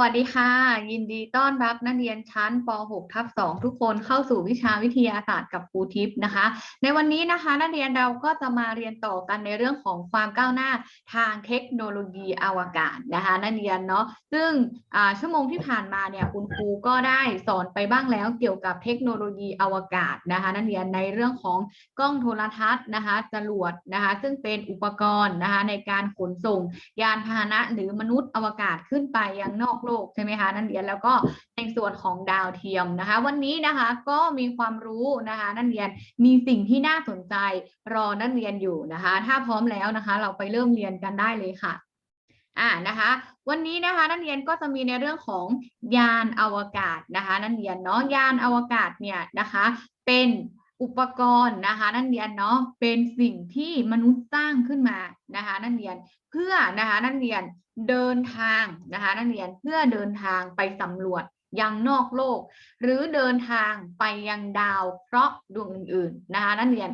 วัสดีค่ะ ยินดีต้อนรับนักเรียนชั้นป .6 ทับ2ทุกคนเข้าสู่วิชาวิทยาศาสตร์กับครูทิพย์นะคะ ในวันนี้นะคะนักเรียนเราก็จะมาเรียนต่อกันในเรื่องของความก้าวหน้าทางเทคโนโลยีอวกาศนะคะนักเรียนเนาะซึ่งชั่วโมงที่ผ่านมาเนี่ยคุณครูก็ได้สอนไปบ้างแล้วเกี่ยวกับเทคโนโลยีอวกาศนะคะนักเรียนในเรื่องของกล้องโทรทัศน์นะคะจรวดนะคะ ซึ่งเป็นอุปกรณ์นะคะในการขนส่งยานพาหนะหรือมนุษย์อวกาศขึ้นไปยังนอกโลกใช่ไหมคะนักเรียนแล้วก็ในส่วนของดาวเทียมนะคะ วันนี้นะคะก็มีความรู้นะคะ นักเรียนมีสิ่งที่น่าสนใจรอนักเรียนอยู่นะคะ ถ้าพร้อมแล้วนะคะ เราไปเริ่มเรียนกันได้เลยค่ะอ่านะคะ วันนี้นะคะนักเรียนก็จะมีในเรื่องของยานอวกาศนะคะ นักเรียนเนาะยานอวกาศเนี่ยนะคะ เป็น อุปกรณ์นะคะ นักเรียนเนาะเป็นสิ่งที่มนุษย์สร้างขึ้นมานะคะนักเรียนเพื่อนะคะนักเรียนเดินทางนะคะนักเรียนเพื่อเดินทางไปสำรวจยังนอกโลก หรือเดินทางไปยังดาวเคราะห์ดวงอื่นๆนะคะนักเรียน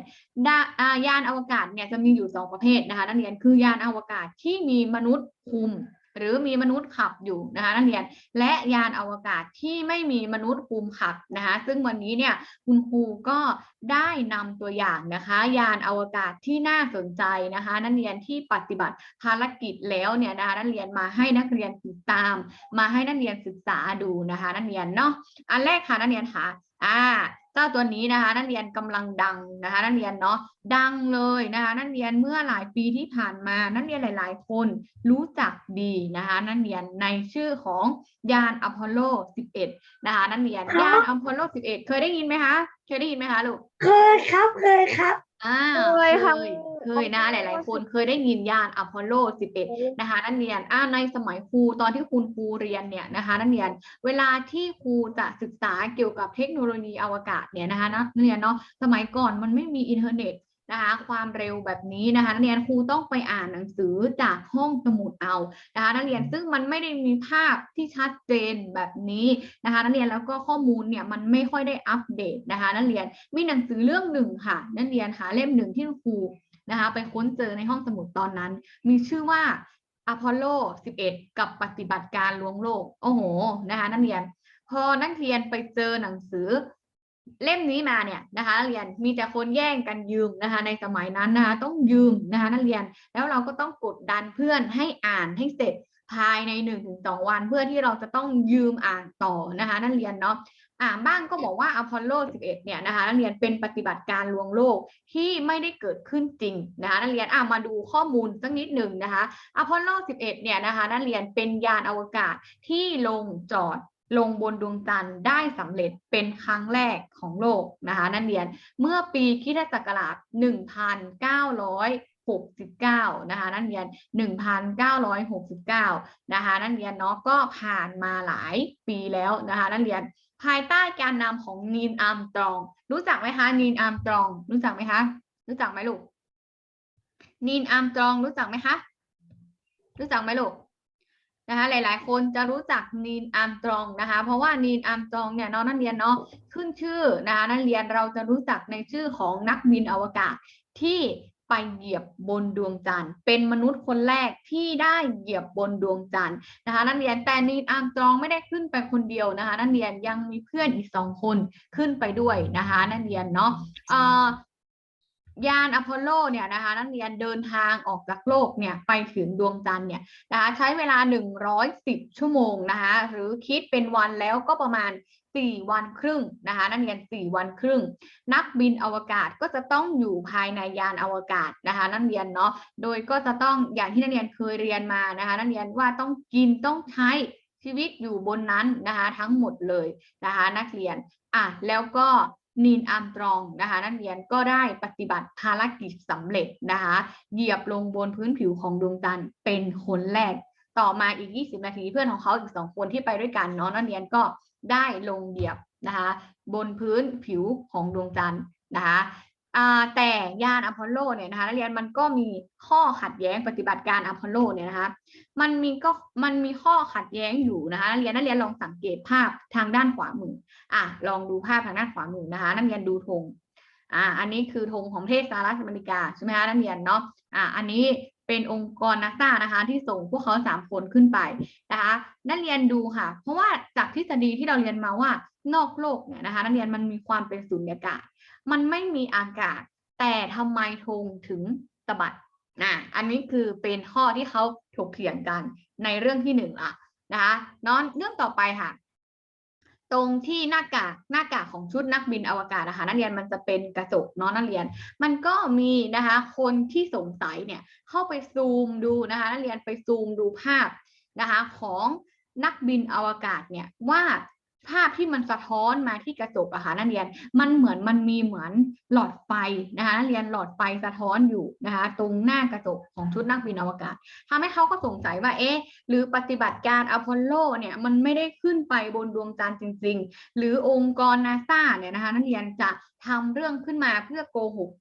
ดายานอวกาศเนี่ยจะมีอยู่สองประเภทนะคะนักเรียนคือยานอวกาศที่มีมนุษย์คุม หรือมีมนุษย์ขับอยู่นะคะนักเรียน และยานอวกาศที่ไม่มีมนุษย์คุมขับนะคะซึ่งวันนี้เนี่ยคุณครูก็ได้นำตัวอย่างนะคะ ยานอวกาศที่น่าสนใจนะคะนักเรียนที่ปฏิบัติภารกิจแล้วเนี่ยนะคะนักเรียนมาให้นักเรียนติดตาม มาให้นักเรียนศึกษาดูนะคะนักเรียนเนาะอันแรกค่ะนักเรียนค่ะอ่า จ้าตัวนี้นะคะนักเรียนกำลังดังนะคะนักเรียนเนาะดังเลยนะคะนักเรียนเมื่อหลายปีที่ผ่านมานักเรียนหลาย ๆ คนรู้จักดีนะคะนักเรียนในชื่อของยานอพอลโล 11 นะคะนักเรียนยานอพอลโล 11 เคยได้ยินไหมคะ เคยได้ยินไหมคะลูก เคยครับเคยครับ อ่าเคยค่ะเคยนะหลาย ๆ คนเคยได้ยินยานอพอลโล 11 นะคะนักเรียนอ่าในสมัยครูตอนที่คุณครูเรียนเนี่ยนะคะนักเรียนเวลาที่ครูจะศึกษาเกี่ยวกับเทคโนโลยีอวกาศเนี่ยนะคะนักเรียนเนาะสมัยก่อนมันไม่มีอินเทอร์เน็ต นะคะความเร็วแบบนี้นะคะนักเรียนครูต้องไปอ่านหนังสือจากห้องสมุดเอานะคะนักเรียนซึ่งมันไม่ได้มีภาพที่ชัดเจนแบบนี้นะคะนักเรียนแล้วก็ข้อมูลเนี่ยมันไม่ค่อยได้อัปเดตนะคะนักเรียนมีหนังสือเรื่องหนึ่งค่ะนักเรียนหาเล่มหนึ่งที่ครูนะคะไปค้นเจอในห้องสมุดตอนนั้น มีชื่อว่าอพอลโล 11 กับปฏิบัติการลวงโลก โอ้โห นะคะนักเรียน พอนักเรียนไปเจอหนังสือ เล่มนี้มาเนี่ยนะคะนักเรียนมีแต่คนแย่งกันยืมนะคะ ในสมัยนั้นนะคะ ต้องยืมนะคะนักเรียนแล้วเราก็ต้องกดดันเพื่อนให้อ่านให้เสร็จภายในหนึ่งถึงสองวัน เพื่อที่เราจะต้องยืมอ่านต่อนะคะ นักเรียนเนาะอ่าบ้างก็บอกว่าอพอลโล 11 เนี่ยนะคะนักเรียนเป็นปฏิบัติการลวงโลกที่ไม่ได้เกิดขึ้นจริงนะคะนักเรียนอ่ามาดูข้อมูลสักนิดหนึ่งนะคะอพอลโล 11 เนี่ยนะคะนักเรียนเป็นยานอวกาศที่ลงจอด ลงบนดวงจันทร์ได้สำเร็จเป็นครั้งแรกของโลกนะคะนักเรียนเมื่อปีคริสตศักราช1969 นะคะนักเรียน 1969 นะคะนักเรียนเนาะก็ผ่านมาหลายปีแล้วนะคะนักเรียนภายใต้การนำของนีนอาร์มตรอง รู้จักไหมคะนีนอาร์มตรอง รู้จักไหมคะ รู้จักไหมลูกนีนอาร์มตรองรู้จักไหมคะ รู้จักไหมลูก นะคะหลาย ๆ คนจะรู้จักนีนอาร์มตรองนะคะ เพราะว่านีนอาร์มตรองเนี่ยน้องนักเรียนเนาะขึ้นชื่อนะคะนักเรียนเราจะรู้จักในชื่อของนักบินอวกาศที่ไปเหยียบบนดวงจันทร์ เป็นมนุษย์คนแรกที่ได้เหยียบบนดวงจันทร์นะคะนักเรียนแต่นีนอาร์มตรองไม่ได้ขึ้นไปคนเดียวนะคะนักเรียนยังมีเพื่อนอีกสองคนขึ้นไปด้วยนะคะนักเรียนเนาะ ยานอพอลโลเนี่ยนะคะนักเรียนเดินทางออกจากโลกเนี่ยไปถึงดวงจันทร์เนี่ยนะคะใช้เวลา 110 ชั่วโมงนะคะหรือคิดเป็นวันแล้วก็ประมาณ 4 วันครึ่งนะคะนักเรียน 4 วันครึ่ง นักบินอวกาศก็จะต้องอยู่ภายในยานอวกาศนะคะนักเรียนเนาะโดยก็จะต้องอย่างที่นักเรียนเคยเรียนมานะคะนักเรียนว่าต้องกินต้องใช้ชีวิตอยู่บนนั้นนะคะทั้งหมดเลยนะคะนักเรียนอะแล้วก็ นีนอัมตรองนะคะนักเรียนก็ได้ปฏิบัติภารกิจสำเร็จนะคะเหยียบลงบนพื้นผิวของดวงจันทร์เป็นคนแรก ต่อมาอีก 20 นาทีเพื่อนของเขาอีกสองคนที่ไปด้วยกันเนาะนักเรียนก็ได้ลงเหยียบนะคะบนพื้นผิวของดวงจันทร์นะคะ แต่ยานอพอลโลเนี่ยนะคะนักเรียนมันก็มีข้อขัดแย้งปฏิบัติการอพอลโลเนี่ยนะคะมันมีก็มันมีข้อขัดแย้งอยู่นะคะนักเรียนนักเรียนลองสังเกตภาพทางด้านขวามืออะลองดูภาพทางด้านขวามือนะคะ นักเรียนดูธงอ่าอันนี้คือธงของประเทศสหรัฐอเมริกาใช่ไหมคะนักเรียนเนาะอ่าอันนี้เป็นองค์กรนาซานะคะ ที่ส่งพวกเขาสามคนขึ้นไปนะคะนักเรียนดูค่ะ เพราะว่าจากทฤษฎีที่เราเรียนมาว่านอกโลกเนี่ยนะคะ นักเรียนมันมีความเป็นสุญญากาศ มันไม่มีอากาศ แต่ทำไมธงถึงสะบัดนะอันนี้คือเป็นข้อที่เขาถกเถียงกันในเรื่องที่หนึ่งอะนะคะนอนเรื่องต่อไปค่ะ ตรงที่หน้ากากหน้ากากของชุดนักบินอวกาศนะคะนักเรียนมันจะเป็นกระจกเนาะนักเรียน มันก็มีนะคะคนที่สงสัยเนี่ยเข้าไปซูมดูนะคะนักเรียนไปซูมดูภาพนะคะของนักบินอวกาศเนี่ยว่า ภาพที่มันสะท้อนมาที่กระจกอะค่ะนักเรียน มันเหมือนมันมีเหมือนหลอดไฟนะคะนักเรียนหลอดไฟสะท้อนอยู่นะคะตรงหน้ากระจกของชุดนักบินอวกาศทำให้เขาก็สงสัยว่าเอ๊ะหรือปฏิบัติการอพอลโลเนี่ยมันไม่ได้ขึ้นไปบนดวงจันทร์จริง ๆ หรือองค์กรนาซาเนี่ยนะคะนักเรียนจะทำเรื่องขึ้นมาเพื่อโกหก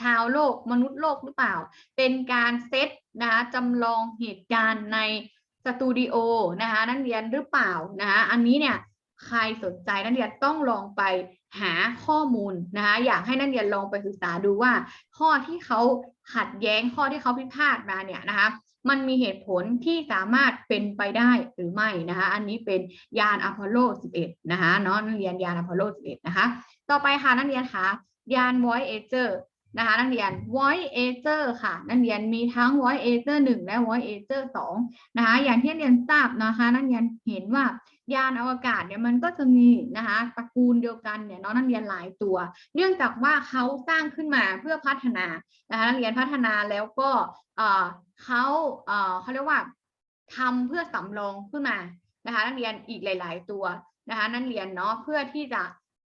ชาวโลกมนุษย์โลกหรือเปล่า เป็นการเซตนะคะจำลองเหตุการณ์ในสตูดิโอนะคะนักเรียนหรือเปล่านะคะอันนี้เนี่ย ใครสนใจนักเรียนต้องลองไปหาข้อมูลนะคะอยากให้นักเรียนลองไปศึกษาดูว่า ข้อที่เขาขัดแย้งข้อที่เขาพิพาทมาเนี่ยนะคะมันมีเหตุผลที่สามารถเป็นไปได้หรือไม่นะคะ อันนี้เป็นยานอพอลโล 11 นะคะเนาะนักเรียนยานอพอลโล 11 นะคะ ต่อไปค่ะนักเรียนคะยาน Voyager นะคะนักเรียน Voyager ค่ะ นักเรียนมีทั้ง Voyager 1 และ Voyager 2 นะคะอย่างที่นักเรียนทราบนะคะ นักเรียนเห็นว่ายานอวกาศเนี่ยมันก็จะมีนะคะตระกูลเดียวกันเนี่ยน้องนักเรียนหลายตัว เนื่องจากว่าเขาสร้างขึ้นมาเพื่อพัฒนานะคะนักเรียนพัฒนาแล้วก็เออเขาเออเขาเรียกว่าทำเพื่อสำรองขึ้นมานะคะนักเรียนอีกหลาย ๆ ตัวนะคะนักเรียนเนาะเพื่อที่จะ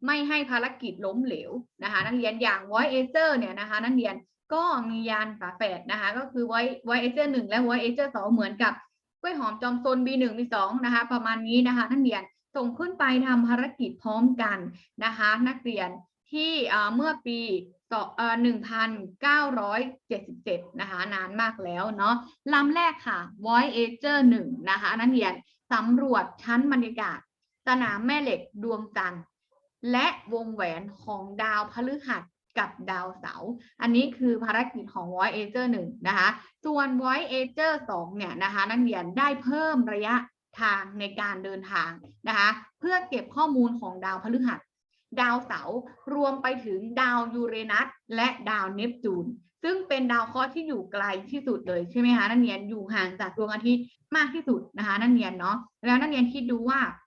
ไม่ให้ภารกิจล้มเหลวนะคะ นักเรียนอย่าง Voyager เนี่ยนะคะ นักเรียนก็มียานฝาแฝดนะคะ ก็คือ Voy- Voyager 1 และ Voyager 2 เหมือนกับกล้วยหอมจอมซน B1 B2 นะคะ ประมาณนี้นะคะนักเรียนส่งขึ้นไปทำภารกิจพร้อมกันนะคะ นักเรียนที่เมื่อปีสองเอ่อ1977 นะคะ นานมากแล้วเนาะลำแรกค่ะ Voyager 1 นะคะ นักเรียนสำรวจชั้นบรรยากาศ สนามแม่เหล็กดวงจันทร์ และวงแหวนของดาวพฤหัสกับดาวเสาร์อันนี้คือภารกิจของ Voyager 1 นะคะ ส่วน Voyager 2 เนี่ยนะคะนักเรียนได้เพิ่มระยะทางในการเดินทางนะคะ เพื่อเก็บข้อมูลของดาวพฤหัส ดาวเสาร์รวมไปถึงดาวยูเรนัสและดาวเนปจูน ซึ่งเป็นดาวเคราะห์ที่อยู่ไกลที่สุดเลยใช่ไหมคะนักเรียนอยู่ห่างจากดวงอาทิตย์มากที่สุดนะคะนักเรียนเนาะแล้วนักเรียนคิดดูว่าอ่า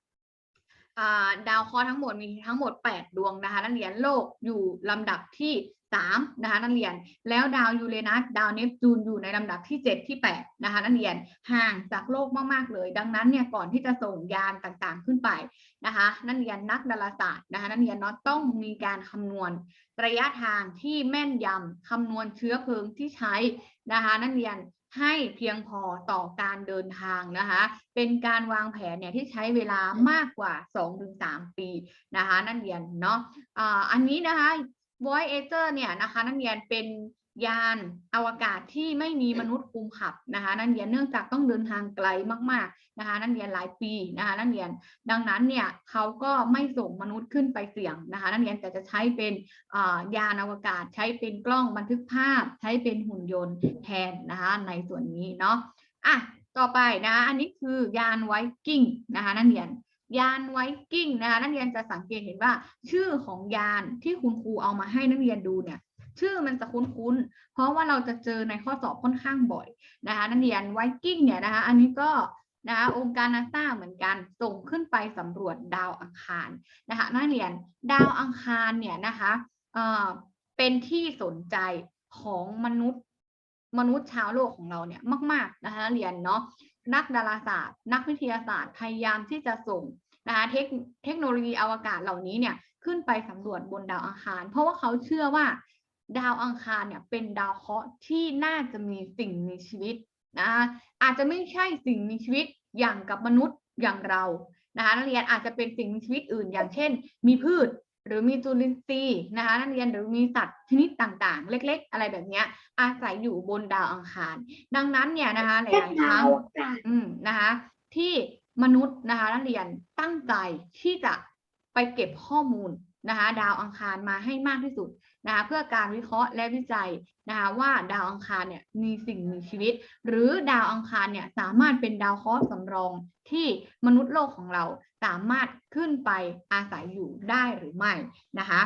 ดาวเคราะห์ทั้งหมดมีทั้งหมด 8 ดวงนะคะนักเรียนโลกอยู่ลำดับที่ 3 นะคะนักเรียน แล้วดาวยูเรนัสดาวเนปจูนอยู่ในลำดับที่ 7 ที่ 8 นะคะนักเรียนห่างจากโลกมากๆเลย ดังนั้นเนี่ยก่อนที่จะส่งยานต่างๆขึ้นไปนะคะนักเรียนนักดาราศาสตร์นะคะนักเรียนเนาะต้องมีการคำนวณระยะทางที่แม่นยำคำนวณเชื้อเพลิงที่ใช้นะคะนักเรียน ให้เพียงพอต่อการเดินทางนะคะ เป็นการวางแผนเนี่ยที่ใช้เวลามากกว่า 2-3 ปีนะคะ นักเรียนเนาะอ่าอันนี้นะคะ Voyager เนี่ยนะคะ นักเรียนเป็น ยานอวกาศที่ไม่มีมนุษย์คุมขับนะคะ นักเรียนเนื่องจากต้องเดินทางไกลมากๆนะคะ นักเรียนหลายปีนะคะ นักเรียนดังนั้นเนี่ยเขาก็ไม่ส่งมนุษย์ขึ้นไปเสี่ยงนะคะ นักเรียนแต่จะใช้เป็นอ่ายานอวกาศใช้เป็นกล้องบันทึกภาพ ใช้เป็นหุ่นยนต์แทนนะคะ ในส่วนนี้เนาะอะต่อไปนะคะอันนี้คือยานไวกิ้งนะคะ นักเรียนยานไวกิ้งนะคะ นักเรียนจะสังเกตเห็นว่า ชื่อของยานที่คุณครูเอามาให้นักเรียนดูเนี่ย ชื่อมันจะคุ้นๆ เพราะว่าเราจะเจอในข้อสอบค่อนข้างบ่อยนะคะนักเรียนไวกิ้งเนี่ยนะคะ อันนี้ก็นะคะองค์การนาซาเหมือนกันส่งขึ้นไปสำรวจดาวอังคารนะคะนักเรียนดาวอังคารเนี่ยนะคะเอ่อเป็นที่สนใจของมนุษย์มนุษย์ชาวโลกของเราเนี่ยมาก ๆ นะคะเรียนเนาะนักดาราศาสตร์ นักวิทยาศาสตร์พยายามที่จะส่งนะคะเทคเทคโนโลยีอวกาศเหล่านี้เนี่ยขึ้นไปสำรวจบนดาวอังคาร เพราะว่าเขาเชื่อว่า ดาวอังคารเนี่ยเป็นดาวเคราะห์ที่น่าจะมีสิ่งมีชีวิตนะคะอาจจะไม่ใช่สิ่งมีชีวิตอย่างกับมนุษย์อย่างเรานะคะนักเรียนอาจจะเป็นสิ่งมีชีวิตอื่น อย่างเช่น มีพืชหรือมีจุลินทรีย์นะคะนักเรียนหรือมีสัตว์ชนิดต่างๆ เล็ก ๆ อะไรแบบนี้อาศัยอยู่บนดาวอังคาร ดังนั้นเนี่ยนะคะหลายๆครั้งอืมนะคะที่มนุษย์นะคะนักเรียนตั้งใจที่จะไปเก็บข้อมูลนะคะดาวอังคารมาให้มากที่สุด นะคะเพื่อการวิเคราะห์และวิจัยนะคะว่าดาวอังคารเนี่ยมีสิ่งมีชีวิต หรือดาวอังคารเนี่ยสามารถเป็นดาวเคราะห์สำรองที่มนุษย์โลกของเราสามารถขึ้นไปอาศัยอยู่ได้หรือไม่นะคะ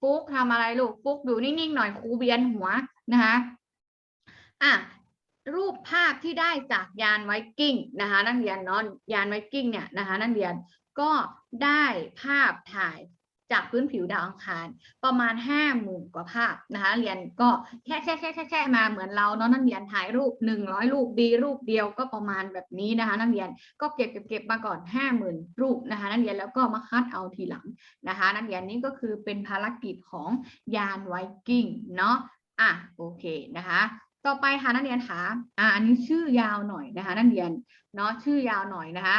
ฟุกทำอะไรลูกฟุกอยู่นิ่งๆหน่อยครูเบียนหัวนะคะอะรูปภาพที่ได้จากยานไวกิ้งนะคะนักเรียนเนาะยานไวกิ้งเนี่ยนะคะนักเรียนก็ได้ภาพถ่าย จากพื้นผิวดาวอังคารประมาณห้าหมื่นกว่าภาพนะคะนักเรียนก็แค่แค่แค่แค่แค่มาเหมือนเราเนาะนักเรียนถ่ายรูปหนึ่งร้อยรูปดีรูปเดียวก็ประมาณแบบนี้นะคะนักเรียนก็เก็บเก็บเก็บมาก่อนห้าหมื่นรูปนะคะนักเรียนแล้วก็มาคัดเอาทีหลังนะคะนักเรียนนี้ก็คือเป็นภารกิจของยานไวกิ้งเนาะอะโอเคนะคะต่อไปค่ะนักเรียนคะอ่าอันนี้ชื่อยาวหน่อยนะคะนักเรียนเนาะชื่อยาวหน่อยนะคะ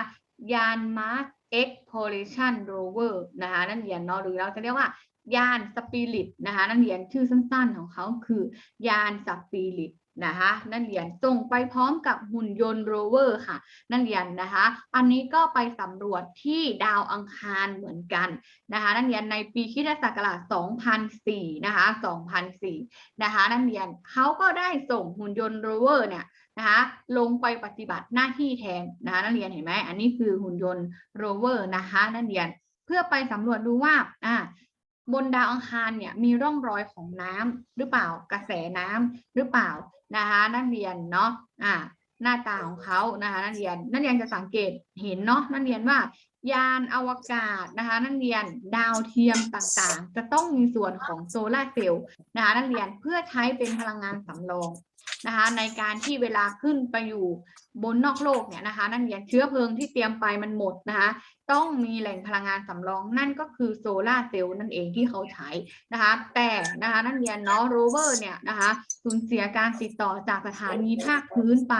ยาน Mars Exploration Rover นะคะนั่นเรียนเนาะหรือเราจะเรียกว่ายานสปิริตนะคะนั่นเรียนชื่อสั้นๆของเขาคือยานสปิริต นะคะนักเรียนส่งไปพร้อมกับหุ่นยนต์โรเวอร์ค่ะ นักเรียนนะคะ อันนี้ก็ไปสำรวจที่ดาวอังคารเหมือนกันนะคะนักเรียนในปีคิศักราช2004นะคะ2004นะคะนักเรียนเขาก็ได้ส่งหุ่นยนต์โรเวอร์เนี่ยนะคะลงไปปฏิบัติหน้าที่แทนนะคะนักเรียนเห็นไหมอันนี้คือหุ่นยนต์โรเวอร์นะคะนักเรียนเพื่อไปสำรวจดูว่าอ่า บนดาวอังคารเนี่ยมีร่องรอยของน้ำหรือเปล่ากระแสน้ำหรือเปล่านะคะนักเรียนเนาะอ่าหน้าตาของเขานะคะนักเรียนนักเรียนจะสังเกตเห็นเนาะนักเรียนว่ายานอวกาศนะคะนักเรียนดาวเทียมต่างๆ จะต้องมีส่วนของโซลาร์เซลล์นะคะนักเรียนเพื่อใช้เป็นพลังงานสำรอง นะคะในการที่เวลาขึ้นไปอยู่บนนอกโลกเนี่ยนะคะ นักเรียนเชื้อเพลิงที่เตรียมไปมันหมดนะคะ ต้องมีแหล่งพลังงานสำรองนั่นก็คือโซลาเซลล์นั่นเองที่เขาใช้นะคะ แต่นะคะนักเรียนเนาะโรเวอร์เนี่ยนะคะสูญเสียการติดต่อจากสถานีภาคพื้นไป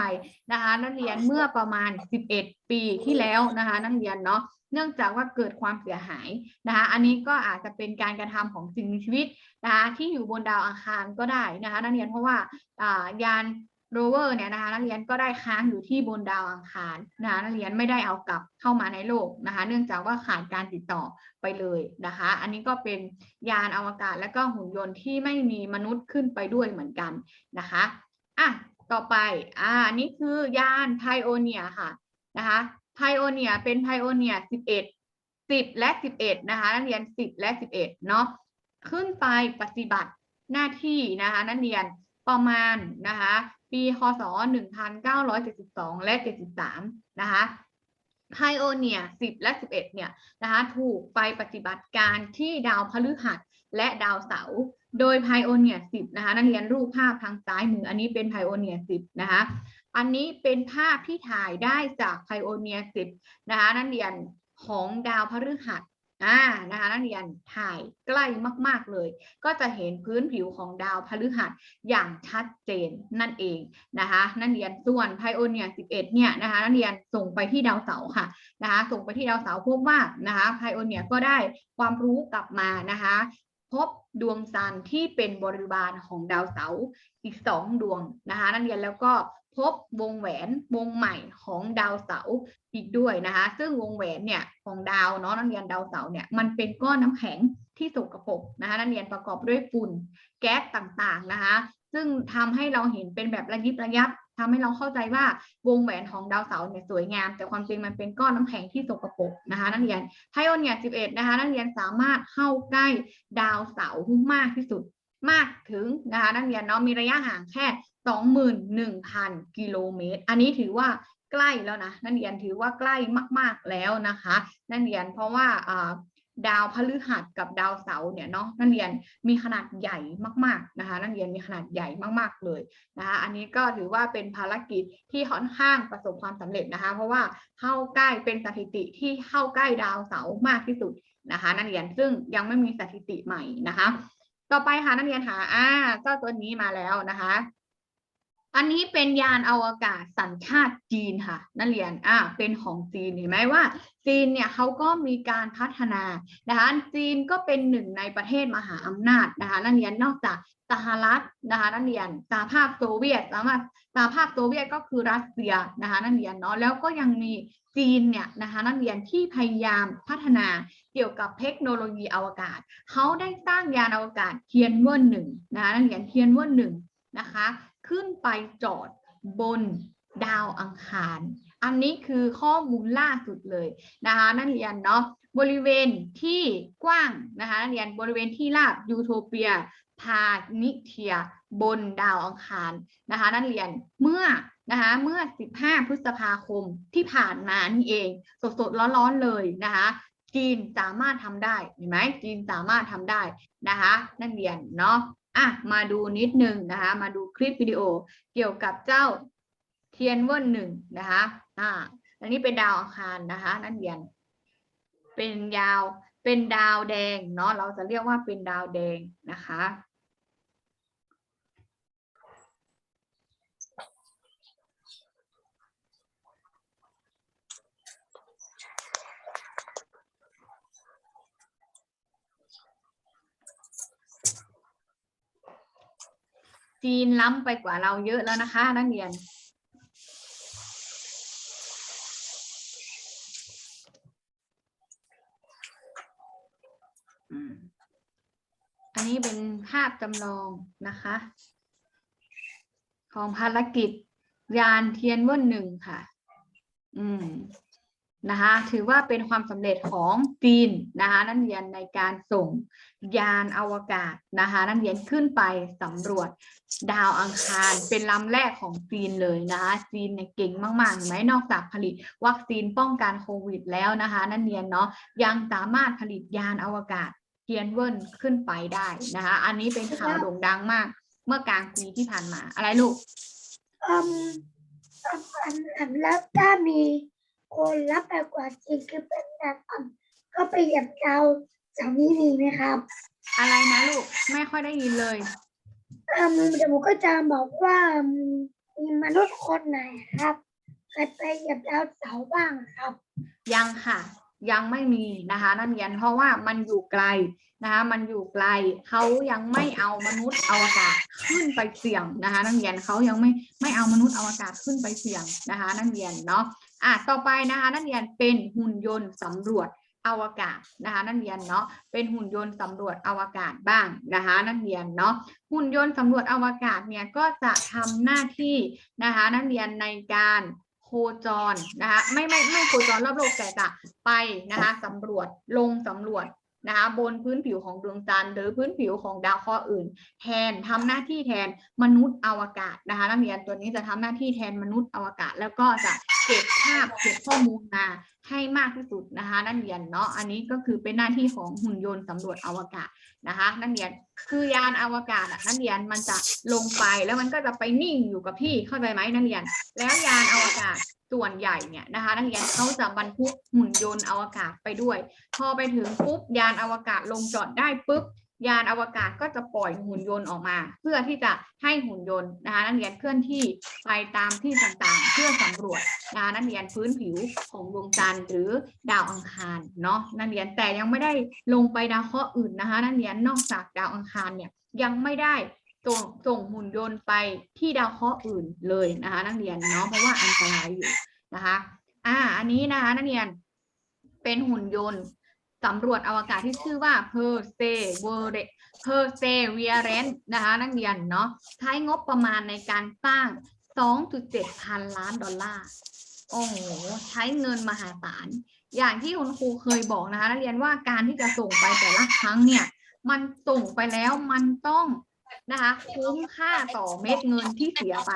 นะคะ นักเรียนเมื่อประมาณ 11 ปีที่แล้วนะคะ นักเรียนเนาะ เนื่องจากว่าเกิดความเสียหายนะคะ อันนี้ก็อาจจะเป็นการกระทำของสิ่งมีชีวิตนะคะที่อยู่บนดาวอังคารก็ได้นะคะนักเรียนเพราะว่าอ่ายานโรเวอร์เนี่ยนะคะนักเรียนก็ได้ค้างอยู่ที่บนดาวอังคารนะคะนักเรียนไม่ได้เอากลับเข้ามาในโลกนะคะ เนื่องจากว่าขาดการติดต่อไปเลยนะคะ อันนี้ก็เป็นยานอวกาศและก็หุ่นยนต์ที่ไม่มีมนุษย์ขึ้นไปด้วยเหมือนกันนะคะอะต่อไปอ่าอันนี้คือยานไพโอเนียค่ะนะคะ ไพโอเนียเป็นไพโอเนียสิบเอ็ดสิบและสิบเอ็ดนะคะนักเรียนสิบและสิบเอ็ดเนาะขึ้นไปปฏิบัติหน้าที่นะคะนักเรียนประมาณนะคะปีคศ1972 และ 73 นะคะไพโอเนีย10 และ 11 เนี่ยนะคะถูกไปปฏิบัติการที่ดาวพฤหัสและดาวเสาร์โดยไพโอเนีย10 นะคะนักเรียนรูปภาพทางซ้ายมืออันนี้เป็นไพโอเนีย10 นะคะ อันนี้เป็นภาพที่ถ่ายได้จากไพโอเนีย10นะคะนักเรียนของดาวพฤหัสอ่านะคะนักเรียนถ่ายใกล้มาก ๆ เลย ก็จะเห็นพื้นผิวของดาวพฤหัสอย่างชัดเจนนั่นเองนะคะนักเรียนส่วนไพโอเนีย11 เนี่ยนะคะนักเรียนส่งไปที่ดาวเสาร์ค่ะนะคะส่งไปที่ดาวเสาร์พบว่านะคะไพโอเนียก็ได้ความรู้กลับมานะคะพบดวงจันทร์ที่เป็นบริวารของดาวเสาร์อีกสองดวงนะคะนักเรียนแล้วก็ พบวงแหวนวงใหม่ของดาวเสาร์อีกด้วยนะคะ ซึ่งวงแหวนเนี่ยของดาวเนาะนักเรียนดาวเสาร์เนี่ยมันเป็นก้อนน้ำแข็งที่สกปรกนะคะนักเรียนประกอบด้วยฝุ่นแก๊สต่างๆนะคะ ซึ่งทำให้เราเห็นเป็นแบบระยิบระยับทำให้เราเข้าใจว่าวงแหวนของดาวเสาร์เนี่ยสวยงาม แต่ความจริงมันเป็นก้อนน้ำแข็งที่สกปรกนะคะนักเรียนไพโอเนีย11 นะคะนักเรียนสามารถเข้าใกล้ดาวเสาร์มากที่สุดมากถึงนะคะนักเรียนเนาะมีระยะห่างแค่ 21,000 กิโลเมตร อันนี้ถือว่าใกล้แล้วนะ นักเรียนถือว่าใกล้มาก ๆแล้วนะคะ นักเรียนเพราะว่าดาวพฤหัสกับดาวเสาร์เนี่ยเนาะนักเรียนมีขนาดใหญ่มากๆนะคะนักเรียนมีขนาดใหญ่มากๆเลยนะคะอันนี้ก็ถือว่าเป็นภารกิจที่ค่อนข้างประสบความสำเร็จนะคะ เพราะว่าเข้าใกล้เป็นสถิติที่เข้าใกล้ดาวเสาร์มากที่สุดนะคะนักเรียนซึ่งยังไม่มีสถิติใหม่นะคะ ต่อไปค่ะนักเรียนหาอ่าเจ้าตัวนี้มาแล้วนะคะ อันนี้เป็นยานอวกาศสัญชาติจีนค่ะ นักเรียนอ่าเป็นของจีนเห็นไหมว่า จีนเนี่ยเขาก็มีการพัฒนานะคะจีนก็เป็นหนึ่งในประเทศมหาอำนาจนะคะนักเรียนนอกจากสหรัฐนะคะนักเรียนสหภาพโซเวียตสามารถสหภาพโซเวียตก็คือรัสเซียนะคะนักเรียนเนาะแล้วก็ยังมีจีนเนี่ยนะคะนักเรียนที่พยายามพัฒนาเกี่ยวกับเทคโนโลยีอวกาศเขาได้สร้างยานอวกาศเทียนเวิร์หนึ่งนะคะนักเรียนเทียนเวิร์หนึ่งนะคะ ขึ้นไปจอดบนดาวอังคาร อันนี้คือข้อมูลล่าสุดเลยนะคะนักเรียนเนาะบริเวณที่กว้างนะคะนักเรียนบริเวณที่ราบยูโทเปียพานิเทียบนดาวอังคารนะคะนักเรียนเมื่อนะคะเมื่อ 15 พฤษภาคมที่ผ่านมานี่เอง สดๆ ร้อนๆ เลยนะคะจีนสามารถทำได้เห็นไหมจีนสามารถทำได้นะคะนักเรียนเนาะ อะมาดูนิดนึงนะคะ มาดูคลิปวิดีโอเกี่ยวกับเจ้าเทียนเวิร์หนึ่งนะคะอ่าอันนี้เป็นดาวอังคารนะคะ นั่นเรียน เป็นยาวเป็นดาวแดงเนาะเราจะเรียกว่าเป็นดาวแดงนะคะ จีนล้ำไปกว่าเราเยอะแล้วนะคะ นักเรียน อันนี้เป็นภาพจำลองนะคะ ของภารกิจยานเทียนว่นหนึ่งค่ะ อืม นะคะถือว่าเป็นความสำเร็จของจีนนะคะนักเรียนในการส่งยานอวกาศนะคะนักเรียนขึ้นไปสำรวจดาวอังคารเป็นลำแรกของจีนเลยนะคะจีนเนี่ยเก่งมากๆเห็นไหมนอกจากผลิตวัคซีนป้องกันโควิดแล้วนะคะนักเรียนเนาะยังสามารถผลิตยานอวกาศเทียนเวิร์นขึ้นไปได้นะคะ อันนี้เป็นข่าวโด่งดังมาก เมื่อกลางปีที่ผ่านมาอะไรลูกอืมอันอันอันแล้วถ้ามี คนรับไปกว่าจริงคือเป็นแบบอืมก็ไปเหยียบดาวเสาร์นี้มีไหมครับอะไรนะลูกไม่ค่อยได้ยินเลยอืมเดี๋ยวผมก็จะบอกว่าอืมมีมนุษย์คนไหนครับเคยไปเหยียบดาวเสาร์บ้างครับ ยังค่ะ ยังไม่มีนะคะ นักเรียนเพราะว่ามันอยู่ไกลนะคะ มันอยู่ไกลเขายังไม่เอามนุษย์อวกาศขึ้นไปเสี่ยงนะคะ นักเรียนเขายังไม่ไม่เอามนุษย์อวกาศขึ้นไปเสี่ยงนะคะ นักเรียนเนาะ อะต่อไปนะคะนักเรียนเป็นหุ่นยนต์สำรวจอวกาศนะคะนักเรียนเนาะเป็นหุ่นยนต์สำรวจอวกาศบ้างนะคะนักเรียนเนาะหุ่นยนต์สำรวจอวกาศเนี่ยก็จะทำหน้าที่นะคะนักเรียนในการโคจรนะคะไม่ไม่ไม่โคจรรอบโลกแต่จะไปนะคะสำรวจลงสำรวจ นะคะบนพื้นผิวของดวงจันทร์หรือพื้นผิวของดาวเคราะห์อื่น แทนทำหน้าที่แทนมนุษย์อวกาศนะคะนักเรียนตัวนี้จะทำหน้าที่แทนมนุษย์อวกาศ แล้วก็จะเก็บภาพเก็บข้อมูลมาให้มากที่สุดนะคะนักเรียนเนาะอันนี้ก็คือเป็นหน้าที่ของหุ่นยนต์สำรวจอวกาศ นะคะนักเรียนคือยานอวกาศนักเรียนมันจะลงไปแล้วมันก็จะไปนิ่งอยู่กับที่เข้าใจไหมนักเรียน แล้วยานอวกาศส่วนใหญ่เนี่ยนะคะ นักเรียนเขาจะบรรทุกหุ่นยนต์อวกาศไปด้วย พอไปถึงปุ๊บยานอวกาศลงจอดได้ปุ๊บ ยานอวกาศก็จะปล่อยหุ่นยนต์ออกมา เพื่อที่จะให้หุ่นยนต์นะคะนักเรียนเคลื่อนที่ไปตามที่ต่างๆ เพื่อสำรวจนะคะนักเรียนพื้นผิวของดวงจันทร์หรือดาวอังคารเนาะนักเรียนแต่ยังไม่ได้ลงไปดาวเคราะห์อื่นนะคะนักเรียนนอกจากดาวอังคารเนี่ยยังไม่ได้ส่งส่งหุ่นยนต์ไปที่ดาวเคราะห์อื่นเลยนะคะนักเรียนเนาะเพราะว่าอันตรายอยู่นะคะ อ่า อันนี้นะคะนักเรียนเป็นหุ่นยนต์ สำรวจอวกาศที่ชื่อว่า Perseverance Perseverance นะคะนักเรียนเนาะใช้งบประมาณในการสร้าง 2.7 พันล้านดอลลาร์ โอ้โห ใช้เงินมหาศาล อย่างที่คุณครูเคยบอกนะคะนักเรียนว่าการที่จะส่งไปแต่ละครั้งเนี่ย มันส่งไปแล้วมันต้อง นะคะคุ้มค่าต่อเม็ดเงินที่เสียไป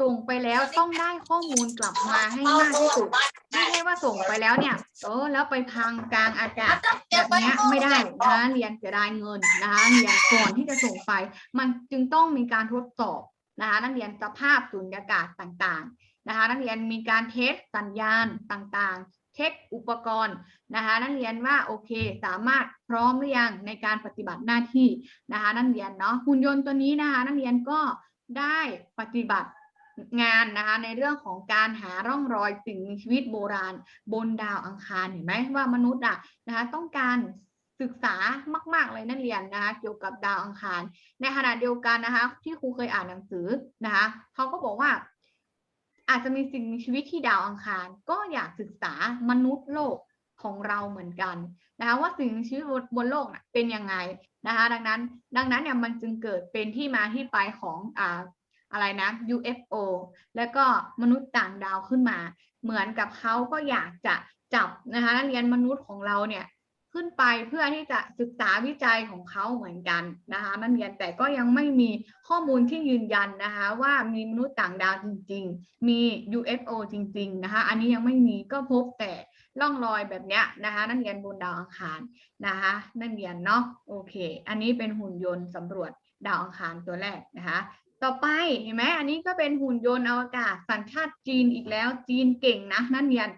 ส่งไปแล้วต้องได้ข้อมูลกลับมาให้มากที่สุดไม่ใช่ว่าส่งไปแล้วเนี่ยเออแล้วไปพังกลางอากาศแบบเนี้ยไม่ได้นะคะเรียนเสียดายเงินนะคะเรียนก่อนที่จะส่งไป มันจึงต้องมีการทดสอบนะคะนักเรียนสภาพสุญญากาศต่างๆนะคะนักเรียนมีการเทสสัญญาณต่างๆ เช็คอุปกรณ์นะคะนักเรียนว่าโอเค สามารถพร้อมหรือยังในการปฏิบัติหน้าที่นะคะนักเรียนเนาะหุ่นยนต์ตัวนี้นะคะนักเรียนก็ได้ปฏิบัติงานนะคะในเรื่องของการหาร่องรอยสิ่งมีชีวิตโบราณ บนดาวอังคารเห็นไหมว่ามนุษย์อะนะคะต้องการศึกษามากๆเลยนักเรียนนะคะเกี่ยวกับดาวอังคาร ในขณะเดียวกันนะคะที่ครูเคยอ่านหนังสือนะคะเขาก็บอกว่า อาจจะมีสิ่งมีชีวิตที่ดาวอังคาร ก็อยากศึกษามนุษย์โลกของเราเหมือนกันนะคะว่าสิ่งมีชีวิตบนโลกเป็นยังไงนะคะดังนั้นดังนั้นเนี่ยมันจึงเกิดเป็นที่มาที่ไปของอ่าอะไรนะ UFO แล้วก็มนุษย์ต่างดาวขึ้นมา เหมือนกับเขาก็อยากจะจับนะคะนักเรียนมนุษย์ของเราเนี่ย ขึ้นไปเพื่อที่จะศึกษาวิจัยของเขาเหมือนกันนะคะนักเรียนแต่ก็ยังไม่มีข้อมูลที่ยืนยันนะคะว่ามีมนุษย์ต่างดาวจริง ๆ มี UFO จริง ๆ นะคะ อันนี้ยังไม่มีก็พบแต่ร่องรอยแบบเนี้ยนะคะ นักเรียนบนดาวอังคารนะคะนักเรียนเนาะโอเค อันนี้เป็นหุ่นยนต์สำรวจดาวอังคารตัวแรกนะคะต่อไปเห็นไหมอันนี้ก็เป็นหุ่นยนต์อวกาศสัญชาติจีนอีกแล้วจีนเก่งนะนักเรียน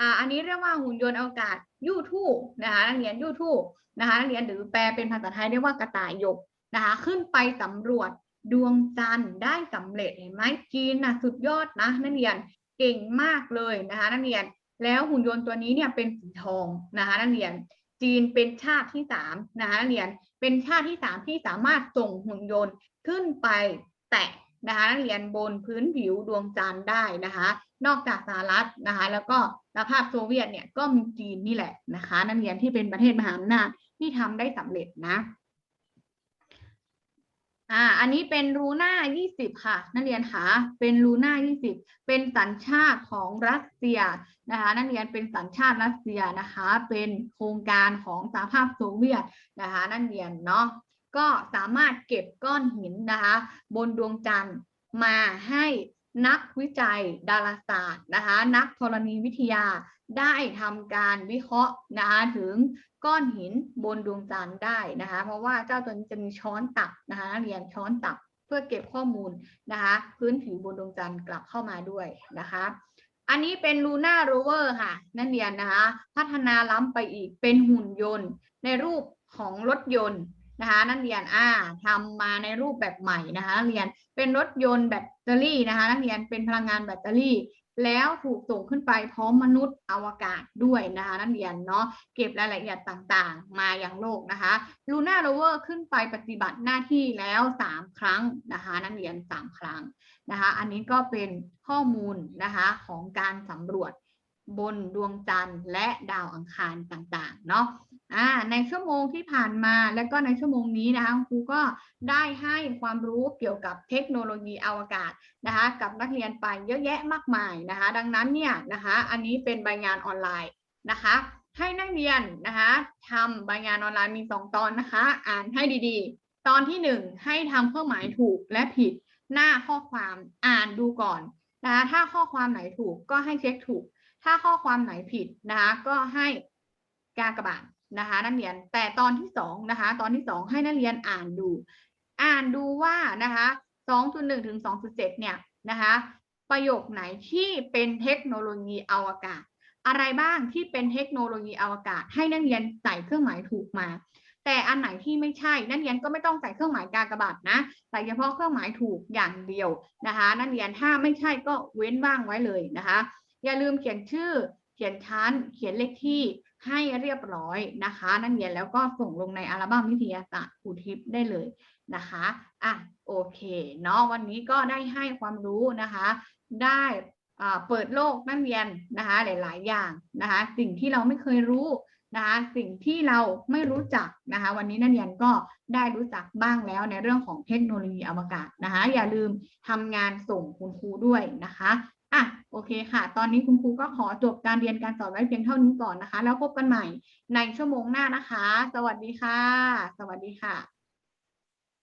อ่าอันนี้เรียกว่าหุ่นยนต์อวกาศยูทูนะคะนักเรียนยูทูนะคะนักเรียนหรือแปลเป็นภาษาไทยเรียกว่ากระต่ายหยกนะคะขึ้นไปสำรวจดวงจันทร์ได้สำเร็จเห็นไหมจีนนะสุดยอดนะนักเรียนเก่งมากเลยนะคะนักเรียนแล้วหุ่นยนต์ตัวนี้เนี่ยเป็นสีทองนะคะนักเรียนจีนเป็นชาติที่สามนะคะนักเรียนเป็นชาติที่สามที่สามารถส่งหุ่นยนต์ขึ้นไปแตะ นะคะนักเรียนบนพื้นผิวดวงจันทร์ได้นะคะ นอกจากสหรัฐนะคะ แล้วก็สหภาพโซเวียตเนี่ยก็มีจีนนี่แหละนะคะ นักเรียนที่เป็นประเทศมหาอำนาจที่ทำได้สำเร็จนะอ่าอันนี้เป็นรูน่า20 ค่ะ นักเรียนคะเป็นรูน่า20 เป็นสัญชาติของรัสเซียนะคะนักเรียนเป็นสัญชาติรัสเซียนะคะ เป็นโครงการของสหภาพโซเวียตนะคะ นักเรียนเนาะ ก็สามารถเก็บก้อนหินนะคะบนดวงจันทร์มาให้นักวิจัยดาราศาสตร์นะคะนักธรณีวิทยาได้ทำการวิเคราะห์นะคะถึงก้อนหินบนดวงจันทร์ได้นะคะเพราะว่าเจ้าตัวนี้จะมีช้อนตักนะคะนักเรียนช้อนตักเพื่อเก็บข้อมูลนะคะพื้นผิวบนดวงจันทร์กลับเข้ามาด้วยนะคะอันนี้เป็นลูน่าโรเวอร์ค่ะ นักเรียนนะคะ พัฒนาล้ำไปอีกเป็นหุ่นยนต์ในรูปของรถยนต์ นะคะนักเรียนอ่าทำมาในรูปแบบใหม่นะคะนักเรียนเป็นรถยนต์แบตเตอรี่นะคะนักเรียนเป็นพลังงานแบตเตอรี่ แล้วถูกส่งขึ้นไปพร้อมมนุษย์อวกาศด้วยนะคะนักเรียนเนาะเก็บรายละเอียดต่างๆ มาอย่างโลกนะคะลูน่าโรเวอร์ขึ้นไปปฏิบัติหน้าที่แล้ว 3 ครั้งนะคะนักเรียน 3 ครั้งนะคะอันนี้ก็เป็นข้อมูลนะคะของการสำรวจบนดวงจันทร์และดาวอังคารต่างๆเนาะ อ่าในชั่วโมงที่ผ่านมาแล้วก็ในชั่วโมงนี้นะคะครูก็ได้ให้ความรู้เกี่ยวกับเทคโนโลยีอวกาศนะคะกับนักเรียนไปเยอะแยะมากมายนะคะ ดังนั้นเนี่ยนะคะอันนี้เป็นใบงานออนไลน์นะคะให้นักเรียนนะคะทำใบงานออนไลน์มีสองตอนนะคะ อ่านให้ดีๆ ตอนที่หนึ่งให้ทำเครื่องหมายถูกและผิดหน้าข้อความอ่านดูก่อนนะคะถ้าข้อความไหนถูกก็ให้เช็คถูก ถ้าข้อความไหนผิดนะคะก็ให้กากบาท นะคะนักเรียนแต่ตอนที่สองนะคะตอนที่สองให้นักเรียนอ่านดู อ่านดูว่านะคะ2.1ถึง2.7เนี่ยนะคะประโยคไหนที่เป็นเทคโนโลยีอวกาศ อะไรบ้างที่เป็นเทคโนโลยีอวกาศ ให้นักเรียนใส่เครื่องหมายถูกมา แต่อันไหนที่ไม่ใช่นักเรียนก็ไม่ต้องใส่เครื่องหมายกากบาทนะใส่เฉพาะเครื่องหมายถูกอย่างเดียวนะคะนักเรียนถ้าไม่ใช่ก็เว้นว่างไว้เลยนะคะ อย่าลืมเขียนชื่อ เขียนชั้น เขียนเลขที่ ให้เรียบร้อยนะคะ นักเรียนแล้วก็ส่งลงในอัลบั้มวิทยาศาสตร์ครูทิพย์ได้เลยนะคะอะโอเคเนาะวันนี้ก็ได้ให้ความรู้นะคะ ได้อ่าเปิดโลกนักเรียนนะคะ หลาย ๆ อย่างนะคะ สิ่งที่เราไม่เคยรู้นะคะ สิ่งที่เราไม่รู้จักนะคะ วันนี้นักเรียนก็ได้รู้จักบ้างแล้วในเรื่องของเทคโนโลยีอวกาศนะคะ อย่าลืมทำงานส่งคุณครูด้วยนะคะ อะโอเคค่ะ ตอนนี้คุณครูก็ขอจบการเรียนการสอนไว้เพียงเท่านี้ก่อนนะคะ แล้วพบกันใหม่ในชั่วโมงหน้านะคะ สวัสดีค่ะ สวัสดีค่ะ